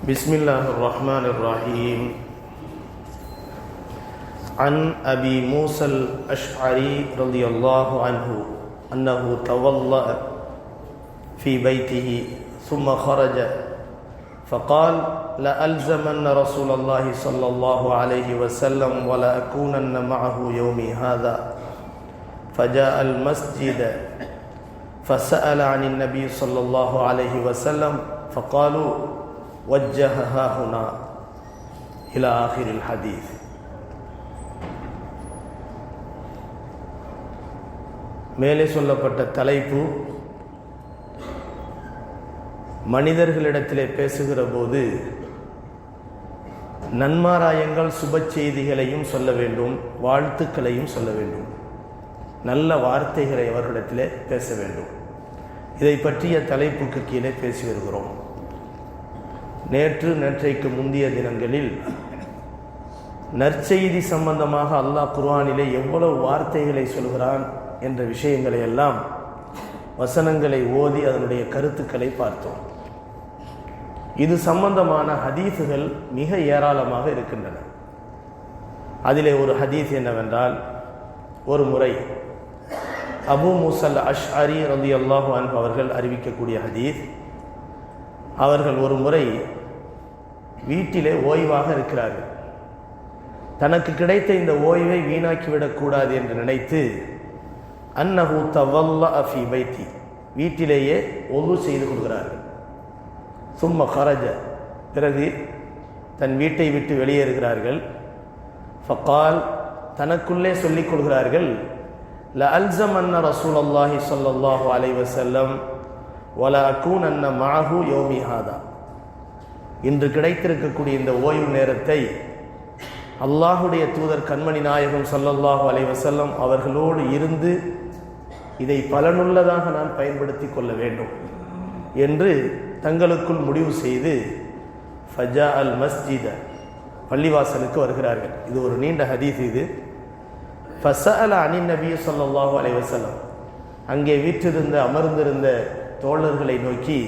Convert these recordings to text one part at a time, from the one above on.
بسم الله الرحمن الرحيم. عن أبي موسى الأشعري رضي الله عنه أنه تولأ في بيته ثم خرج فقال لألزمن رسول الله صلى الله عليه وسلم ولأكونن معه يومي هذا. فجاء المسجد فسأل عن النبي صلى الله عليه وسلم فقالوا وجهها هنا إلى آخر الحديث மேலே சொல்லப்பட்ட தலைப்பு மனிதர்களிடத்திலே பேசுகிற போது நன்மாராயங்கள் சுப செய்திகளையும் சொல்ல வேண்டும் வாழ்த்துக்களையும் சொல்ல வேண்டும் நல்ல வார்த்தைகளை அவர்களிடத்திலே பேச வேண்டும் இதை பற்றிய தலைப்புக்கு கீழே பேசி வருகிறோம் நேற்று நேற்றைக்கு முந்தைய தினங்களில் நற்செய்தி சம்பந்தமாக அல்லாஹ் குர்ஆனிலே எவ்வளவு வார்த்தைகளை சொல்கிறான் என்ற விஷயங்களை எல்லாம் வசனங்களை ஓதி அதனுடைய கருத்துக்களை பார்த்தோம். இது சம்பந்தமான ஹதீஸுகள் மிக ஏராளமாக இருக்கின்றன. அதிலே ஒரு ஹதீஸ் என்னவென்றால் ஒரு முறை அபு முசல் அஷ் அரி ரதி அல்லாஹு அன்பு அவர்கள் அறிவிக்கக்கூடிய ஹதீஸ் அவர்கள் ஒரு முறை வீட்டிலே ஓய்வாக இருக்கிறார்கள். தனக்கு கிடைத்த இந்த ஓய்வை வீணாக்கிவிடக்கூடாது என்று நினைத்து அன்னஹூ தவல்ல அஃபி வைத்தி வீட்டிலேயே ஒழு செய்து கொடுக்கிறார்கள். சும்ம கரஜ பிறகு தன் வீட்டை விட்டு வெளியேறுகிறார்கள் ஃபக்கால் தனக்குள்ளே சொல்லிக் கொள்கிறார்கள் ல அல்சம் அன்ன ரசூல் அல்லாஹி சொல்லல்லாஹு அலைவசல்லம் ஒல அக்கூன் அன்ன மாஹூ யோமி ஹாதா. இன்று கிடைத்திருக்கக்கூடிய இந்த ஓய்வு நேரத்தை அல்லாஹுடைய தூதர் கண்மணி நாயகம் சல்லல்லாஹு அலைவசல்லம் அவர்களோடு இருந்து இதை பலனுள்ளதாக நான் பயன்படுத்தி கொள்ள வேண்டும் என்று தங்களுக்குள் முடிவு செய்து ஃபஜா அல் மஸ்ஜித பள்ளிவாசலுக்கு வருகிறார்கள். இது ஒரு நீண்ட ஹதீஸ் இது. ஃபசஅல அனின் நபி சொல்லாஹு அலைவசல்லம் அங்கே வீற்றிருந்த அமர்ந்திருந்த தோழர்களை நோக்கி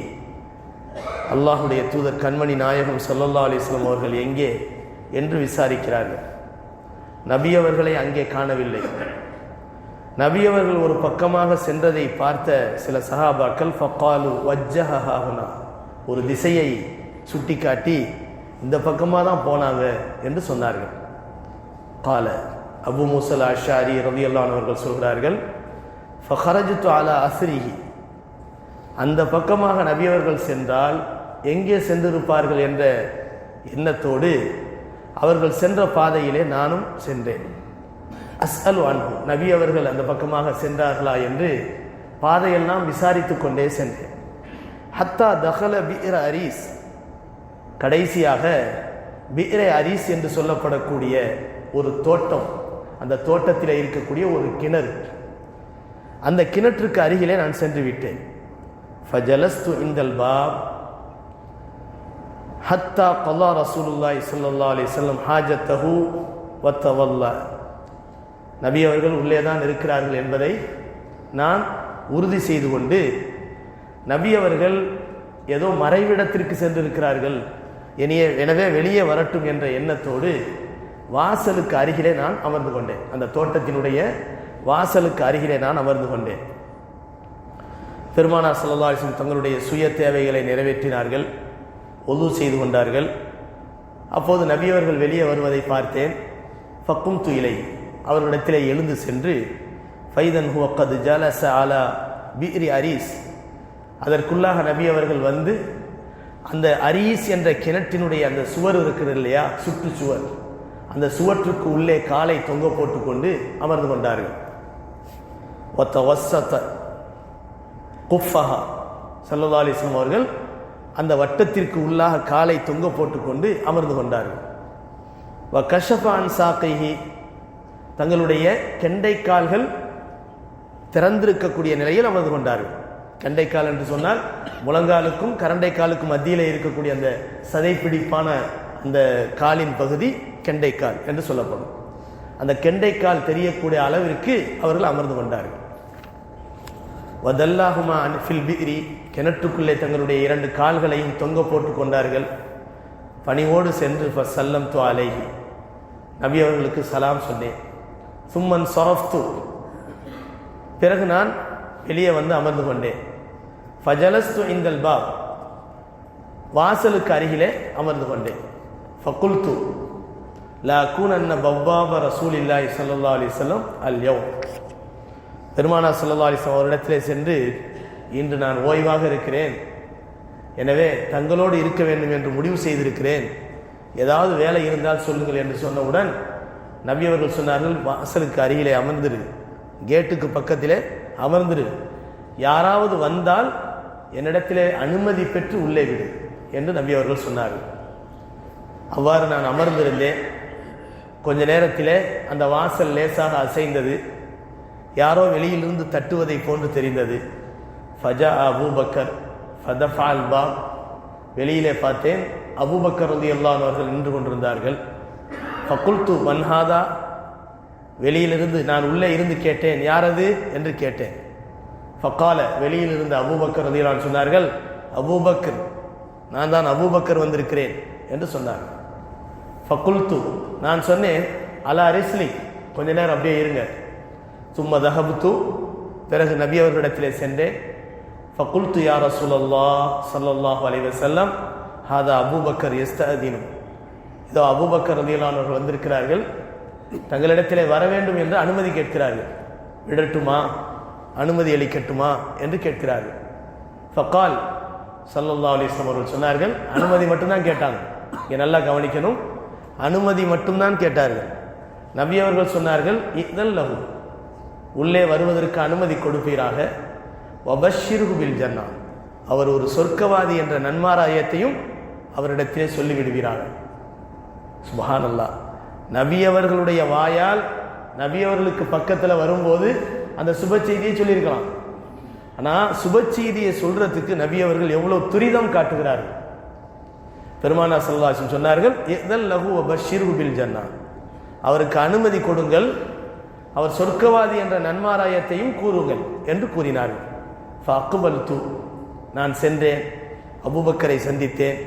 அல்லாஹுடைய தூதர் கண்மணி நாயகம் சொல்லல்லா அலிஸ்லாம் அவர்கள் எங்கே என்று விசாரிக்கிறார்கள். நபி அவர்களை அங்கே காணவில்லை. நபி அவர்கள் ஒரு பக்கமாக சென்றதை பார்த்த சில சஹாபாக்கள் ஃபக்காலு வஜ்ஜஹாகுனா ஒரு திசையை சுட்டிக்காட்டி இந்த பக்கமாக தான் போனாங்க என்று சொன்னார்கள். கால. அபு மூசல் அஷாரி ரவியல்லான் அவர்கள் சொல்கிறார்கள் ஃபஹரஜு அலா அஸ்ரிஹி. அந்த பக்கமாக நபியவர்கள் சென்றால் எங்கே சென்றிருப்பார்கள் என்ற எண்ணத்தோடு அவர்கள் சென்ற பாதையிலே நானும் சென்றேன். அஸ்அலு அன்பு நபி அவர்கள் அந்த பக்கமாக சென்றார்களா என்று பாதையெல்லாம் விசாரித்து கொண்டே சென்றேன். ஹத்தா தஹல பீர அரீஸ் கடைசியாக பீர அரீஸ் என்று சொல்லப்படக்கூடிய ஒரு தோட்டம் அந்த தோட்டத்தில் இருக்கக்கூடிய ஒரு கிணறு. அந்த கிணற்றுக்கு அருகிலே நான் சென்று விட்டேன். ஃபஜலஸ்து இந்தல் பாப் ஹத்தா கல்லா ரசூலுல்லாய் சல்லா அலி செல்லம் ஹாஜத்தஹு வத்தவல்லா. நபி அவர்கள் உள்ளே தான் இருக்கிறார்கள் என்பதை நான் உறுதி செய்து கொண்டு நபி அவர்கள் ஏதோ மறைவிடத்திற்கு சென்றிருக்கிறார்கள். இனிய எனவே வெளியே வரட்டும் என்ற எண்ணத்தோடு வாசலுக்கு அருகிலே நான் அமர்ந்து கொண்டேன். அந்த தோட்டத்தினுடைய வாசலுக்கு அருகிலே நான் அமர்ந்து கொண்டேன். பெருமானா சல்லாஹம் தங்களுடைய சுய தேவைகளை நிறைவேற்றினார்கள். ஒது செய்து கொண்டார்கள். அப்போது நபியவர்கள் வெளியே வருவதை பார்த்தேன். ஃபக்கும் துயிலை அவர்களிடத்திலே எழுந்து சென்று ஃபைதன் ஹுவக்கது ஜலச ஆலா பீரி அரீஸ். அதற்குள்ளாக நபி அவர்கள் வந்து அந்த அரீஸ் என்ற கிணற்றினுடைய அந்த சுவர் இருக்கிறது இல்லையா? சுற்றுச்சுவர். அந்த சுவற்றுக்கு உள்ளே காலை தொங்க போட்டுக்கொண்டு அமர்ந்து கொண்டார்கள். ஒத்த வசத்த குஃபஹா சல்லா அலிஸ்லாம் அவர்கள் அந்த வட்டத்திற்கு உள்ளாக காலை தொங்க போட்டுக்கொண்டு அமர்ந்து கொண்டார்கள். வ கஷபான் சாக்கைஹி. தங்களுடைய கெண்டைக்கால்கள் திறந்திருக்கக்கூடிய நிலையில் அமர்ந்து கொண்டார்கள். கெண்டைக்கால் என்று சொன்னால் முழங்காலுக்கும் கரண்டைக்காலுக்கும் மத்தியில் இருக்கக்கூடிய அந்த சதைப்பிடிப்பான அந்த காலின் பகுதி கெண்டைக்கால் என்று சொல்லப்படும். அந்த கெண்டைக்கால் தெரியக்கூடிய அளவிற்கு அவர்கள் அமர்ந்து கொண்டார்கள். வதல்லாஹுமா ஃபில் பிக்ரி கிணற்றுக்குள்ளே தங்களுடைய இரண்டு கால்களையும் தொங்க போட்டு கொண்டார்கள். பணிவோடு சென்று சல்லம் து அலைஹி. நபி அவர்களுக்கு சலாம் சொன்னேன். சும்மன் சொரஃப்து. பிறகு நான் வெளியே வந்து அமர்ந்து கொண்டேன். ஃபஜலஸ்து இந்தல் பாப். வாசலுக்கு அருகிலே அமர்ந்து கொண்டேன். ஃபகுல்து. லா கூனன்ன பவ்வாப ரசூல் இல்லாஹி சல்லா அலிஸ்லம் அல் அல்யோ பெருமானா சல்லா அலிஸ்லாம் அவரிடத்திலே சென்று இன்று நான் ஓய்வாக இருக்கிறேன். எனவே தங்களோடு இருக்க வேண்டும் என்று முடிவு செய்திருக்கிறேன். ஏதாவது வேலை இருந்தால் சொல்லுங்கள் என்று சொன்னவுடன் நபி அவர்கள் சொன்னார்கள் வாசலுக்கு அருகிலே அமர்ந்திரு. கேட்டுக்கு பக்கத்திலே அமர்ந்திரு. யாராவது வந்தால் என்னிடத்திலே அனுமதி பெற்று உள்ளே விடு என்று நபி அவர்கள் சொன்னார்கள். அவ்வாறு நான் அமர்ந்திருந்தேன். கொஞ்ச நேரத்திலே அந்த வாசல் லேசாக அசைந்தது. யாரோ வெளியிலிருந்து தட்டுவதை போன்று தெரிந்தது. ஃபஜா அபூபக்கர் ஃபதஃபா அல்பா வெளியிலே பார்த்தேன். அபூபக்கர் ரதி அவர்கள் நின்று கொண்டிருந்தார்கள். ஃபகுல்து மன்ஹாதா வெளியிலிருந்து நான் உள்ளே இருந்து கேட்டேன். யாரது என்று கேட்டேன். ஃபக்கால வெளியிலிருந்து அபூபக்கர் ரதியல்லான் சொன்னார்கள் அபூபக்கர் நான் தான் அபூபக்கர் வந்திருக்கிறேன் என்று சொன்னார் ஃபகுல்து நான் சொன்னேன் அலா ரிஸ்லி கொஞ்ச நேரம் அப்படியே இருங்க. சும்மா தஹபுத்து பிறகு நபி அவர்களிடத்திலே சென்றேன். ஃபகுல்து யா ரசூலல்லா சல்லல்லாஹு அலைஹி வஸல்லம் ஹாதா அபூபக்கர் எஸ்தஅதீனும் இதோ அபூபக்கர் ரதியல்லானவர்கள் வந்திருக்கிறார்கள். தங்களிடத்திலே வர வேண்டும் என்று அனுமதி கேட்கிறார்கள். விடட்டுமா? அனுமதி அளிக்கட்டுமா? என்று கேட்கிறார்கள். ஃபக்கால் சல்லல்லா அலிஸ்லாம் அவர்கள் சொன்னார்கள் அனுமதி மட்டும்தான் கேட்டாங்க. இங்கே நல்லா கவனிக்கணும். அனுமதி மட்டும்தான் கேட்டார்கள். நபி அவர்கள் சொன்னார்கள் இதல் உள்ளே வருவதற்கு அனுமதி கொடுப்பீராக. வபஷிருகுபில் ஜன்னா அவர் ஒரு சொர்க்கவாதி என்ற நன்மாராயத்தையும் அவரிடத்திலே சொல்லிவிடுகிறார்கள் சுபஹான் நபி அவர்களுடைய வாயால் நபி அவர்களுக்கு பக்கத்தில் வரும்போது அந்த சுப செய்தியை சொல்லியிருக்கலாம். ஆனால் சுப செய்தியை சொல்றதுக்கு நபி அவர்கள் எவ்வளோ துரிதம் காட்டுகிறார்கள். பெருமானா சல்லாசன் சொன்னார்கள் எதல் லகு பஷீர்ஹுபில் ஜன்னா அவருக்கு அனுமதி கொடுங்கள் அவர் சொர்க்கவாதி என்ற நன்மாராயத்தையும் கூறுங்கள் என்று கூறினார்கள். அக்குபல் து நான் சென்றேன். அபுபக்கரை சந்தித்தேன்.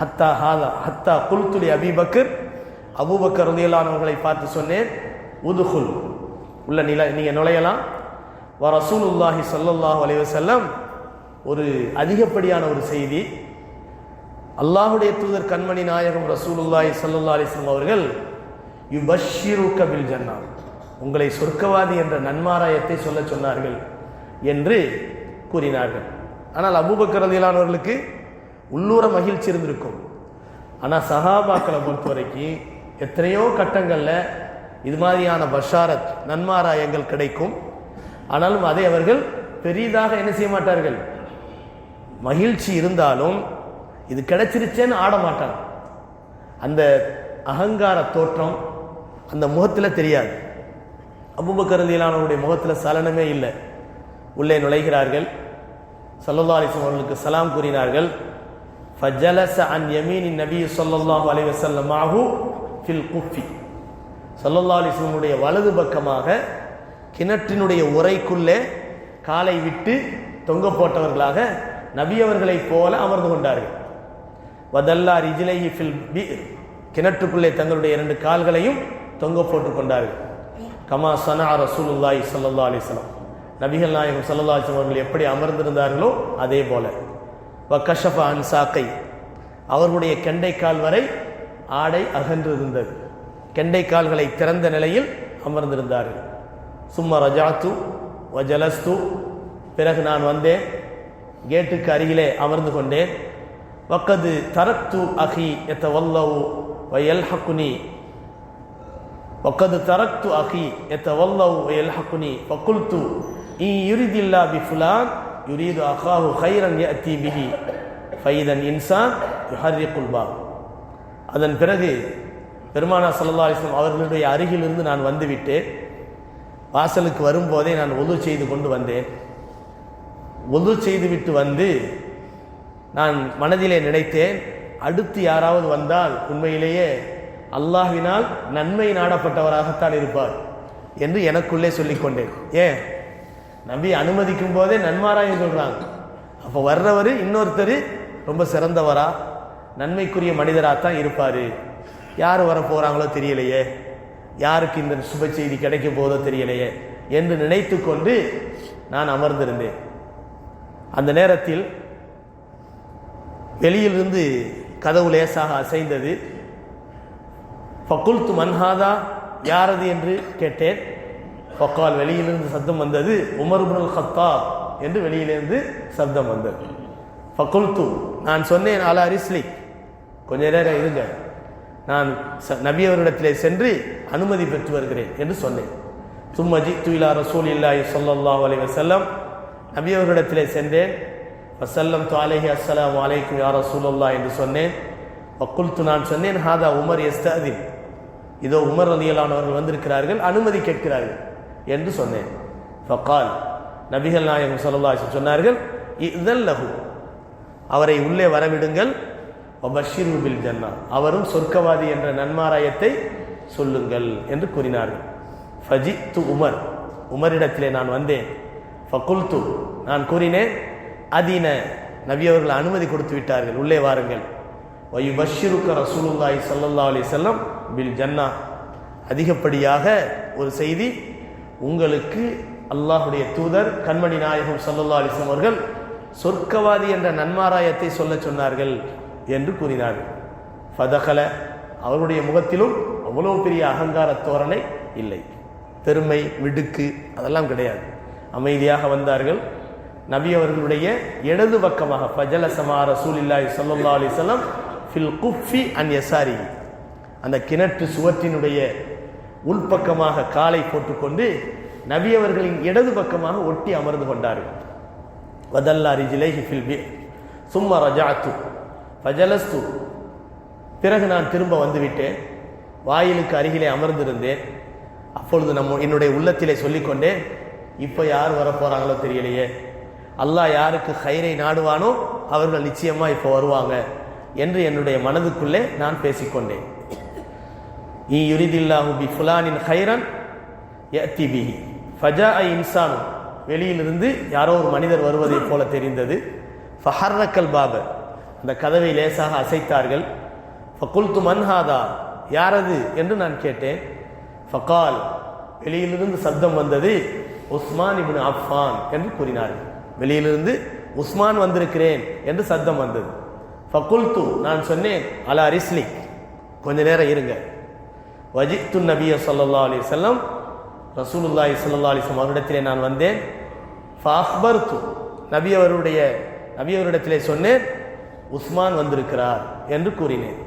ஹத்தா ஹாதா ஹத்தா குல்துலி அபிபக்கர் அபுபக்கர் உதயலானவர்களை பார்த்து சொன்னேன். உதுகுல். உள்ள நில நீங்கள் நுழையலாம். வ ரசூலுல்லாஹி ஸல்லல்லாஹு அலைஹி ஒரு அதிகப்படியான ஒரு செய்தி. அல்லாஹுடைய தூதர் கண்மணி நாயகம் ரசூலுல்லாஹி சல்லா அலிஸ்லாம் அவர்கள் யுபஷ்ஷிருக்க கபில் ஜன்னா உங்களை சொர்க்கவாதி என்ற நன்மாராயத்தை சொல்ல சொன்னார்கள் என்று கூறினார்கள். ஆனால் அபூபக்கர் ரதியல்லானவர்களுக்கு உள்ளூர மகிழ்ச்சி இருந்திருக்கும். ஆனால் சஹாபாக்களை பொறுத்த வரைக்கும் எத்தனையோ கட்டங்களில் இது மாதிரியான பஷாரத் நன்மாராயங்கள் கிடைக்கும். ஆனாலும் அதை அவர்கள் பெரிதாக என்ன செய்ய மாட்டார்கள்? மகிழ்ச்சி இருந்தாலும் இது கிடைச்சிருச்சேன்னு ஆட மாட்டாங்க. அந்த அகங்கார தோற்றம் அந்த முகத்தில் தெரியாது. அபுபக்கரதியிலானவருடைய முகத்தில் சலனமே இல்லை. உள்ளே நுழைகிறார்கள். சல்லல்லா அலிஸ்லம் அவர்களுக்கு சலாம் கூறினார்கள். ஃபஜலச அன் யமீனின் நபி சொல்லல்லாஹு அலி வசல்லம் ஃபில் குஃபி. சல்லல்லா அலிஸ்லமுடைய வலது பக்கமாக கிணற்றினுடைய உரைக்குள்ளே காலை விட்டு தொங்க போட்டவர்களாக நபியவர்களைப் போல அமர்ந்து கொண்டார்கள். வதல்லா ரிஜிலைஹி ஃபில் பி கிணற்றுக்குள்ளே தங்களுடைய இரண்டு கால்களையும் தொங்க போட்டுக் கொண்டார்கள். கமா சனா ரசூலுல்லாய் ஸல்லல்லாஹு அலிஸ்லாம் நபிகள் நாயகம் சல்லல்லாச்சும் அவர்கள் எப்படி அமர்ந்திருந்தார்களோ அதே போல. வக்கஷஃப அன் சாக்கை. அவர்களுடைய கெண்டைக்கால் வரை ஆடை அகன்றிருந்தது. கெண்டைக்கால்களை திறந்த நிலையில் அமர்ந்திருந்தார்கள். சும்மா ரஜாத்து வஜலஸ்து பிறகு நான் வந்தேன். கேட்டுக்கு அருகிலே அமர்ந்து கொண்டேன். வக்கது தரத்து அகி எத்த வல்லவு வயல் ஹக்குனி வக்கது தரத்து அகி எத்த வல்லவு வயல் ஹக்குனி வக்குல்து யுரிதில்லா பி ஃபுலான் யுரீது அகாஹு ஹைரன் யஅதி பிஹி ஃபைதன் இன்சான் யுஹர்ரிகுல் அதன் பிறகு பெருமானா சல்லா அலிஸ்லாம் அவர்களுடைய அருகிலிருந்து நான் வந்துவிட்டேன் வாசலுக்கு வரும்போதே நான் ஒது செய்து கொண்டு வந்தேன். ஒது செய்துவிட்டு வந்து நான் மனதிலே நினைத்தேன் அடுத்து யாராவது வந்தால் உண்மையிலேயே அல்லாஹினால் நன்மை நாடப்பட்டவராகத்தான் இருப்பார் என்று எனக்குள்ளே சொல்லிக்கொண்டேன். ஏன்? நபி அனுமதிக்கும் போதே நன்மாராயம் சொல்கிறாங்க அப்போ வர்றவர் இன்னொருத்தர் ரொம்ப சிறந்தவரா? நன்மைக்குரிய மனிதராக தான் இருப்பார். யார் வர போகிறாங்களோ தெரியலையே. யாருக்கு இந்த சுப செய்தி கிடைக்க போதோ தெரியலையே என்று நினைத்து கொண்டு நான் அமர்ந்திருந்தேன். அந்த நேரத்தில் வெளியிலிருந்து கதவு லேசாக அசைந்தது. பகுல்து மன்ஹாதா யாரது? என்று கேட்டேன். பக்கால் வெளியிலிருந்து சத்தம் வந்தது உமர் இப்னுல் என்று வெளியிலிருந்து சப்தம் வந்தது. ஃபக்குல்து நான் சொன்னேன் அலா அரிஸ்லி கொஞ்ச நேரம் இருங்க. நான் ச- நபி அவரிடத்திலே சென்று அனுமதி பெற்று வருகிறேன் என்று சொன்னேன். தும்மஜி துயிலா ரசூல் இல்லாஹி ஸல்லல்லாஹு அலி வசல்லம் நபி அவரிடத்திலே சென்றேன். வசல்லம் துவாலேஹி அஸ்லாம் அலைக்கும் யார் ரசூலல்லா என்று சொன்னேன். வக்குல்து நான் சொன்னேன் ஹாதா உமர் எஸ்தாதின் இதோ உமர் ரதியலானவர்கள் வந்திருக்கிறார்கள் அனுமதி கேட்கிறார்கள். என்று சொன்னேன். ஃபக்கால் நபிகள் நாயகம் ஸல்லல்லாஹு சொன்னார்கள் இதன் லகு அவரை உள்ளே வரவிடுங்கள். வபஷிரு பில் ஜன்னா. அவரும் சொர்க்கவாதி என்ற நன்மாராயத்தை சொல்லுங்கள் என்று கூறினார்கள். ஃபஜித்து உமர். உமரிடத்திலே நான் வந்தேன். ஃபகுல்து. நான் கூறினேன் அதீன. நபியவர்கள் அனுமதி கொடுத்து விட்டார்கள். உள்ளே வாருங்கள். வயுபஷிருக்க ரசூலுல்லாய் ஸல்லல்லாஹு அலி செல்லம் பில் ஜன்னா. அதிகப்படியாக ஒரு செய்தி உங்களுக்கு அல்லாஹுடைய தூதர் கண்மணி நாயகம் சல்லல்லா அலிஸ்லாம் அவர்கள் சொர்க்கவாதி என்ற நன்மாராயத்தை சொல்ல சொன்னார்கள் என்று கூறினார்கள். ஃபதகல அவருடைய முகத்திலும் அவ்வளோ பெரிய அகங்கார தோரணை இல்லை. பெருமை மிடுக்கு அதெல்லாம் கிடையாது. அமைதியாக வந்தார்கள். நபி அவர்களுடைய இடது பக்கமாக பஜல சமா ரசூலில்லாஹி ஸல்லல்லாஹு அலைஹி ஃபில் குஃபி அன் யசாரி அந்த கிணற்று சுவற்றினுடைய உள்பக்கமாக காலை போட்டுக்கொண்டு நபியவர்களின் இடது பக்கமாக ஒட்டி அமர்ந்து கொண்டார்கள். வதல்லா ரிஜிலைஹி ஃபில்பி சும்மா ரஜாத்து ஃபஜலஸ்து. பிறகு நான் திரும்ப வந்துவிட்டேன். வாயிலுக்கு அருகிலே அமர்ந்திருந்தேன். அப்பொழுது நம்ம என்னுடைய உள்ளத்திலே சொல்லிக்கொண்டேன் இப்போ யார் வரப்போகிறாங்களோ தெரியலையே. அல்லாஹ் யாருக்கு ஹைரை நாடுவானோ அவர்கள் நிச்சயமாக இப்போ வருவாங்க என்று என்னுடைய மனதுக்குள்ளே நான் பேசிக்கொண்டேன். இ யுரிதில்லாஹு பி ஃபுலானின் ஹைரன் யத்தி பிஹி ஃபஜா ஐ இன்சானு வெளியிலிருந்து யாரோ ஒரு மனிதர் வருவதைப் போல தெரிந்தது ஃபஹர்ரக்கல் பாப அந்த கதவை லேசாக அசைத்தார்கள் ஃபகுல்து மன்ஹாதா யாரது என்று நான் கேட்டேன் ஃபகால் வெளியிலிருந்து சப்தம் வந்தது உஸ்மான் இபின் அஃபான் என்று கூறினார்கள் வெளியிலிருந்து உஸ்மான் வந்திருக்கிறேன் என்று சத்தம் வந்தது ஃபகுல்து நான் சொன்னேன் அலா ரிஸ்லி கொஞ்ச நேரம் இருங்க வஜித்து நபிய ஸல்லல்லாஹு அலி வஸல்லம் ரசூலுல்லாய் ஸல்லல்லாஹு அலைஹி வஸல்லம் அவரிடத்திலே நான் வந்தேன். ஃபஅக்பர்து நபி அவருடைய நபி அவரிடத்திலே சொன்னேன் உஸ்மான் வந்திருக்கிறார் என்று கூறினேன்.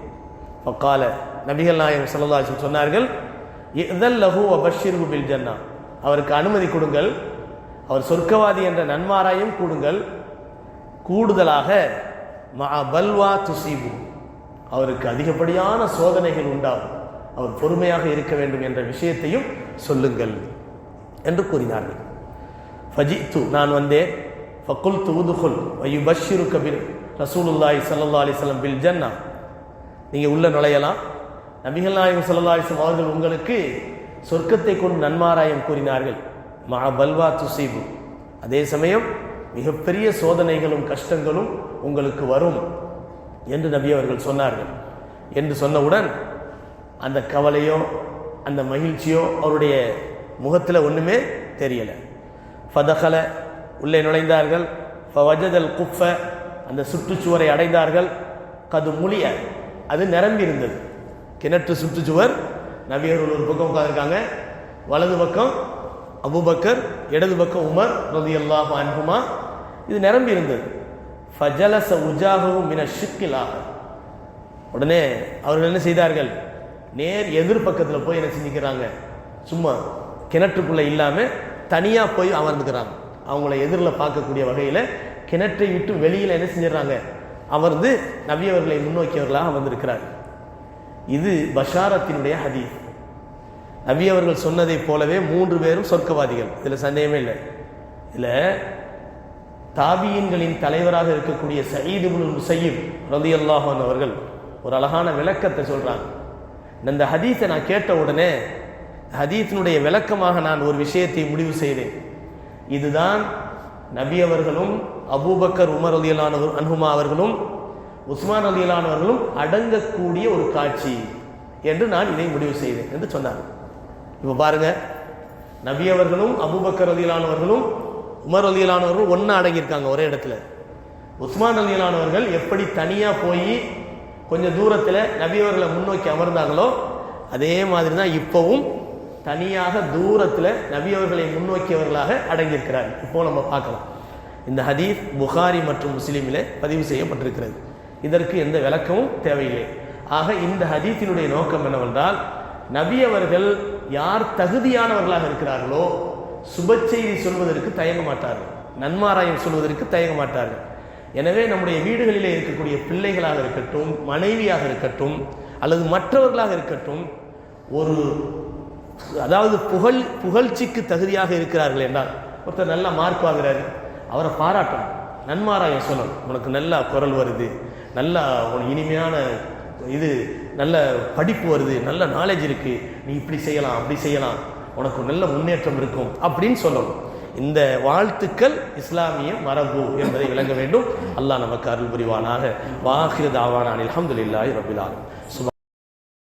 பக்கால நபிகள் நாயகம் ஸல்லல்லாஹு அலைஹி சொன்னார்கள் இதல் லஹு வபஷிர்ஹு பில் ஜன்னா. அவருக்கு அனுமதி கொடுங்கள் அவர் சொர்க்கவாதி என்ற நன்மாராயும் கூடுங்கள் கூடுதலாக மா பல்வா துசீபு அவருக்கு அதிகப்படியான சோதனைகள் உண்டாகும். அவர் பொறுமையாக இருக்க வேண்டும் என்ற விஷயத்தையும் சொல்லுங்கள் என்று கூறினார்கள். ஃபஜித்து நான் வந்தேன். ஃபக்குல் துவுதுகுல் வயுபஷிரு கபில் ரசூலுல்லாஹி சல்லா அலிஸ்லம் பில் ஜன்னா. நீங்கள் உள்ள நுழையலாம். நபிகள் நாயகம் சல்லா அலிஸ்லம் அவர்கள் உங்களுக்கு சொர்க்கத்தை கொண்டு நன்மாராயம் கூறினார்கள். மா பல்வா துசீபு. அதே சமயம் மிகப்பெரிய சோதனைகளும் கஷ்டங்களும் உங்களுக்கு வரும் என்று நபி அவர்கள் சொன்னார்கள். என்று சொன்னவுடன் அந்த கவலையோ அந்த மகிழ்ச்சியோ அவருடைய முகத்தில் ஒன்றுமே தெரியலை. ஃபதகல உள்ளே நுழைந்தார்கள். ஃபவஜதல் குஃப அந்த சுற்றுச்சுவரை அடைந்தார்கள். கது முழிய அது நிரம்பி இருந்தது கிணற்று சுற்றுச்சுவர் நவியர்கள் ஒரு பக்கம் உட்காந்துருக்காங்க வலது பக்கம் அபுபக்கர் இடது பக்கம் உமர் ரலியல்லாஹு அன்புமா இது நிரம்பி இருந்தது ஃபஜலச உஜாகவும் மின ஷிக்கிலாக உடனே அவர்கள் என்ன செய்தார்கள்? நேர் எதிர்பக்கத்தில் போய் என்ன செஞ்சுக்கிறாங்க சும்மா கிணற்றுக்குள்ளே இல்லாமல் தனியாக போய் அமர்ந்துக்கிறாங்க. அவங்கள எதிரில் பார்க்கக்கூடிய வகையில் கிணற்றை விட்டு வெளியில் என்ன செஞ்சிடறாங்க? அமர்ந்து நவியவர்களை முன்னோக்கியவர்களாக அமர்ந்திருக்கிறார் இது பஷாரத்தினுடைய ஹதீஸ். நவியவர்கள் சொன்னதைப் போலவே மூன்று பேரும் சொர்க்கவாதிகள். இதில் சந்தேகமே இல்லை. இதில் தாபியின்களின் தலைவராக இருக்கக்கூடிய சயீது முசையீப் ரலியல்லாஹு அவர்கள் ஒரு அழகான விளக்கத்தை சொல்கிறாங்க இந்த ஹதீஸை நான் கேட்ட உடனே ஹதீஸினுடைய விளக்கமாக நான் ஒரு விஷயத்தை முடிவு செய்தேன். இதுதான் நபி அவர்களும் அபூபக்கர் உமர் அலியலானவர் அன்ஹுமா அவர்களும் உஸ்மான் அலியலானவர்களும் அடங்கக்கூடிய ஒரு காட்சி என்று நான் இதை முடிவு செய்தேன் என்று சொன்னார் இப்போ பாருங்க நபி அவர்களும் அபூபக்கர் அலியலானவர்களும் உமர் அலியலானவர்களும் ஒன்றா அடங்கியிருக்காங்க ஒரே இடத்துல. உஸ்மான் அலியலானவர்கள் எப்படி தனியாக போய் கொஞ்சம் தூரத்தில் நபியவர்களை முன்னோக்கி அமர்ந்தாங்களோ அதே மாதிரி தான் இப்போவும் தனியாக தூரத்தில் நபியவர்களை முன்னோக்கியவர்களாக அடங்கியிருக்கிறார்கள் இப்போ நம்ம பார்க்கலாம். இந்த ஹதீஸ் புகாரி மற்றும் முஸ்லீமில் பதிவு செய்யப்பட்டிருக்கிறது. இதற்கு எந்த விளக்கமும் தேவையில்லை. ஆக இந்த ஹதீத்தினுடைய நோக்கம் என்னவென்றால் நபியவர்கள் யார் தகுதியானவர்களாக இருக்கிறார்களோ சுப செய்தி சொல்வதற்கு தயங்க மாட்டார்கள். நன்மாராயம் சொல்வதற்கு தயங்க மாட்டார்கள். எனவே நம்முடைய வீடுகளிலே இருக்கக்கூடிய பிள்ளைகளாக இருக்கட்டும் மனைவியாக இருக்கட்டும் அல்லது மற்றவர்களாக இருக்கட்டும் ஒரு அதாவது புகழ் புகழ்ச்சிக்கு தகுதியாக இருக்கிறார்கள் என்றால் ஒருத்தர் நல்லா மார்க் வாங்குறாரு அவரை பாராட்டணும். நன்மாராயம் சொல்லணும். உனக்கு நல்லா குரல் வருது நல்லா உனக்கு இனிமையான இது நல்ல படிப்பு வருது நல்ல நாலேஜ் இருக்கு. நீ இப்படி செய்யலாம் அப்படி செய்யலாம். உனக்கு நல்ல முன்னேற்றம் இருக்கும் அப்படின்னு சொல்லணும். இந்த வாழ்த்துக்கள் இஸ்லாமிய மரபு என்பதை விளங்க வேண்டும். அல்லாஹ் நமக்கு அருள் புரிவானாக. வாஹிர தாவானான் அல்ஹம்துலில்லாஹி ரபில்